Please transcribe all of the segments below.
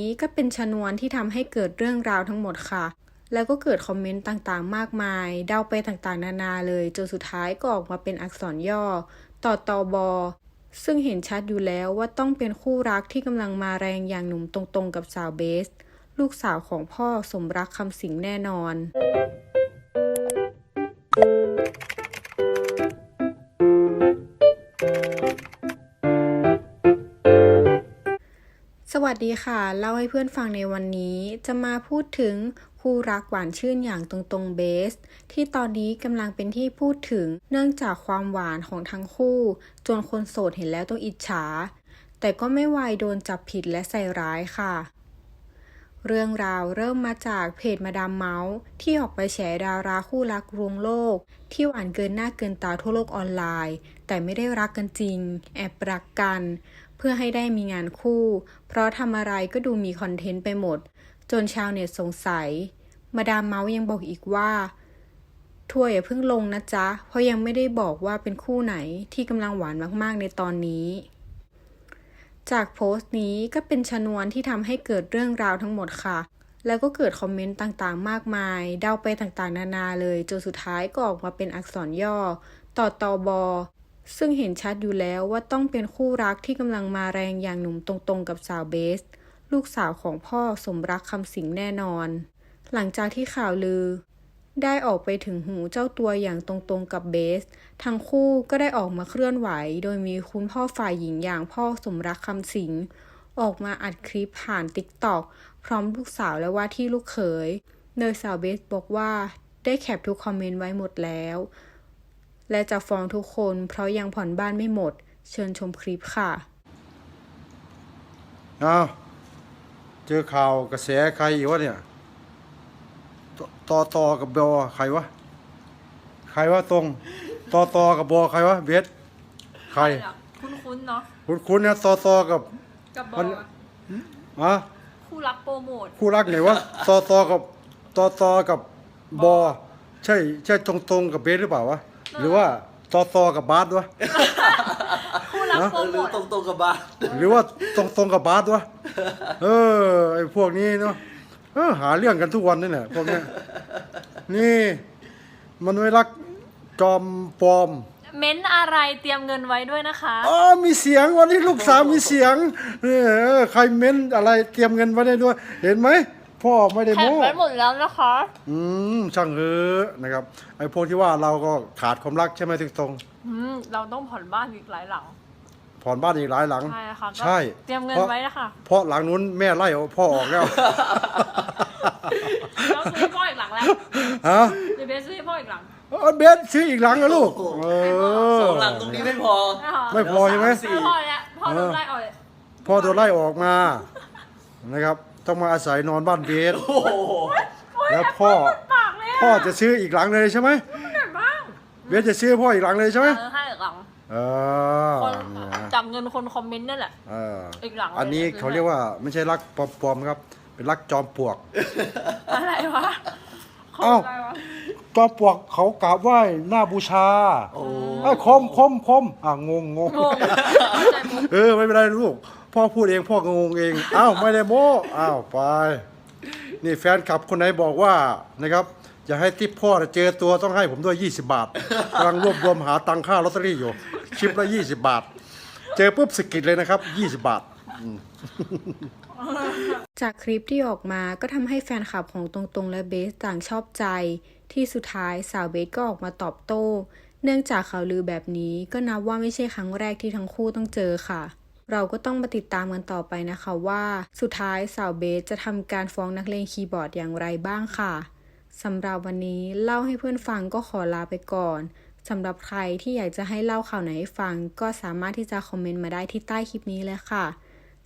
นี้ก็เป็นชนวนที่ทำให้เกิดเรื่องราวทั้งหมดค่ะ แล้วก็เกิดคอมเมนต์ต่างๆ มากมาย เดาไปต่างๆ นานาเลยจนสุดท้ายก็ออกมาเป็นอักษรย่อ ต่อตอบอซึ่งเห็นชัดอยู่แล้วว่าต้องเป็นคู่รักที่กำลังมาแรงอย่างหนุ่มตรงๆ กับสาวเบส ลูกสาวของพ่อสมรักคำสิงแน่นอน วัสดีค่ะ เล่าให้เพื่อนฟังในวันนี้ จะมาพูดถึงคู่รักหวานชื่นอย่างตรงๆเบส ที่ตอนนี้กำลังเป็นที่พูดถึงเนื่องจากความหวานของทั้งคู่ จนคนโสดเห็นแล้วต้องอิจฉา แต่ก็ไม่ไวายโดนจับผิดและใส่ร้ายค่ะ เรื่องราวเริ่มมาจากเพจมาดามเมาส์ที่ออกไปแฉดาราคู่รักรวงโลก ที่หวานเกินหน้าเกินตาทั่วโลกออนไลน์ แต่ไม่ได้รักกันจริง แอบรักกัน เพื่อให้ได้มีงานคู่ เพราะทำอะไรก็ดูมีคอนเทนต์ไปหมด จนชาวเน็ตสงสัย มาดามเมาส์ยังบอกอีกว่าทัวร์อย่าเพิ่งลงนะจ๊ะ เพราะยังไม่ได้บอกว่าเป็นคู่ไหนที่กำลังหวานมากๆในตอนนี้ จากโพสต์นี้ก็เป็นชนวนที่ทำให้เกิดเรื่องราวทั้งหมดค่ะ แล้วก็เกิดคอมเมนต์ต่างๆ มากมาย เดาไปต่างๆ นานาเลย จนสุดท้ายก็ออกมาเป็นอักษรย่อ ต่อตอบอ ซึ่งเห็นชัดอยู่แล้วว่าต้องเป็นคู่รักที่กำลังมาแรงอย่างหนุ่มตรงๆกับสาวเบส ลูกสาวของพ่อสมรักคำสิงแน่นอน หลังจากที่ข่าวลือ ได้ออกไปถึงหูเจ้าตัวอย่างตรงๆกับเบส ทั้งคู่ก็ได้ออกมาเคลื่อนไหว โดยมีคุณพ่อฝ่ายหญิงอย่างพ่อสมรักคำสิงออกมาอัดคลิปผ่านติ๊กตอกพร้อมลูกสาวและว่าที่ลูกเขยโดยสาวเบสบอกว่าได้แคปทุกคอมเมนต์ไว้หมดแล้ว และจะฟ้องทุกคนเพราะยังผ่อนบ้านไม่หมด เชิญชมคลิปค่ะอ้าวเจอข่าวกระแสใครอีกวะเนี่ยตต่อต่อกับบอใครวะ ใครวะตรงต่อต่อกับบอใครวะเบสใคร คุ้นๆเนาะคุณคุณนะต่อต่อกับ กับบอมัน ลอะคู่รักโปรโมทคู่รักไหนวะต่อต่อกับต่อต่อกับบอใช่ใช่ตรงตรงๆกับเบสหรือเปล่าวะ หรือว่าต่อต่อกับบาสวะคู่รักโปรเออหโมรือทตรงตรงๆกับบาสหรือว่าตรงตรงๆกับบาสวะเออไอพวกนี้เนาะเออหาเรื่องกันทุกวันนี่แหละพวกเนี้ยนี่ มันไม่รักจอมปลอมเม้นอะไรเตรียมเงินไว้ด้วยนะคะ อ๋อมีเสียงวันนี้ลูกสาวมีเสียงเออใครเม้นอะไรเตรียมเงินไว้ได้ด้วย เห็นไหม พ่อไม่ได้แคปโม้ไว้หมดแล้วนะคะ อืมช่างเถอะนะครับไอ้พวกที่ว่าเราก็ขาดความรักใช่ไหมทุกตรงอืมเราต้องผ่อนบ้านอีกหลายหลังผ่อนบ้านอีกหลายหลัง ใช่ค่ะก็ใช่ เตรียมเงินพราะไว้นะคะเพราะหลังนู้นแม่ไล่พ่อออกแล้วเราซื้อให้พ่ออีกหลังแล้วฮะเดี๋ยวเบสซื้อให้พ่ออีกหลังเออเบสซื้ออีกหลังนะลูกเออสองหลังตรงนี้ไม่พอ นะคะไม่พอใช่ไหม สี่แล้วพ่อเนี่ยพ่อโดนไล่ออกเลยพ่อโดนไล่ออกมานะครับ ต้องมาอาศัยนอนบ้านเบส โอ้โหแล้วพ่อปากเลยพ่อจะซื้ออีกหลังเลยใช่ไหมเหนื่อยบ้างเบสจะซื้อพ่ออีกหลังเลยใช่ไหมเออให้อีกหลังเออคนเนี่ยจับเงินคนคอมเมนต์นั่นแหละ เอออีกหลังเลย อันนี้นะเขาเรียกว่าไม่ใช่รักปลอมๆครับ เป็นรักจอมปลวก อะไรวะเขาเอ้า อะไรวะจอมปลวกเขากราบไหว้หน้าบูชาโอ้ไอ้ยคมคมคมอะงงงงงงเข้าใจมุกเออไม่เป็นไรลูก พ่อพูดเองพ่อก็งงเองอ้าวไม่ได้โม้อ้าวไป นี่แฟนคลับคนไหนบอกว่านะครับอย่าให้ทิปพ่อเจอตัวต้องให้ผมด้วย 20 บาทกำลังรวบรวมหาตังค่าลอตเตอรี่อยู่คลิปละ 20 บาท เจอปุ๊บสะกิดเลยนะครับ 20 บาทจากคลิปที่ออกมาก็ทำให้แฟนคลับของตรงๆและเบสต่างชอบใจ ที่สุดท้ายสาวเบสก็ออกมาตอบโต้ เนื่องจากข่าวลือแบบนี้ก็นับว่าไม่ใช่ครั้งแรกที่ทั้งคู่ต้องเจอค่ะ เราก็ต้องมาติดตามกันต่อไปนะคะว่าสุดท้ายสาวเบสจะทำการฟ้องนักเลงคีย์บอร์ดอย่างไรบ้างค่ะสำหรับวันนี้เล่าให้เพื่อนฟังก็ขอลาไปก่อนสำหรับใครที่อยากจะให้เล่าข่าวไหนให้ฟัง ก็สามารถที่จะคอมเมนต์มาได้ที่ใต้คลิปนี้เลยค่ะ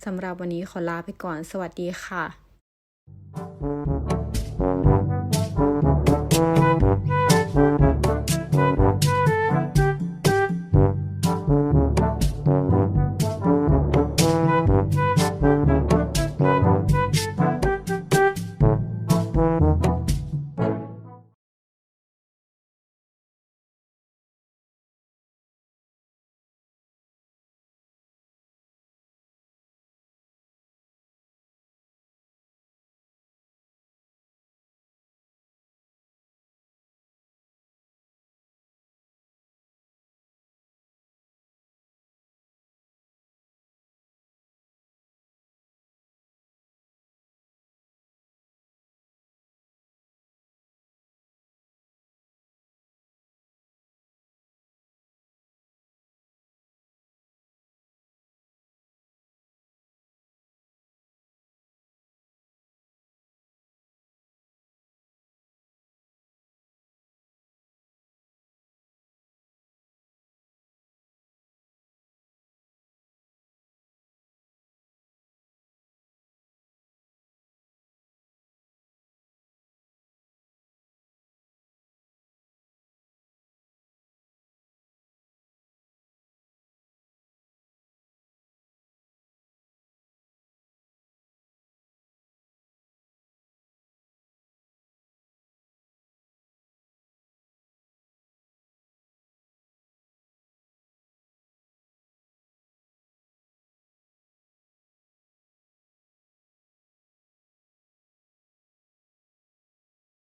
สำหรับวันนี้ขอลาไปก่อน สวัสดีค่ะ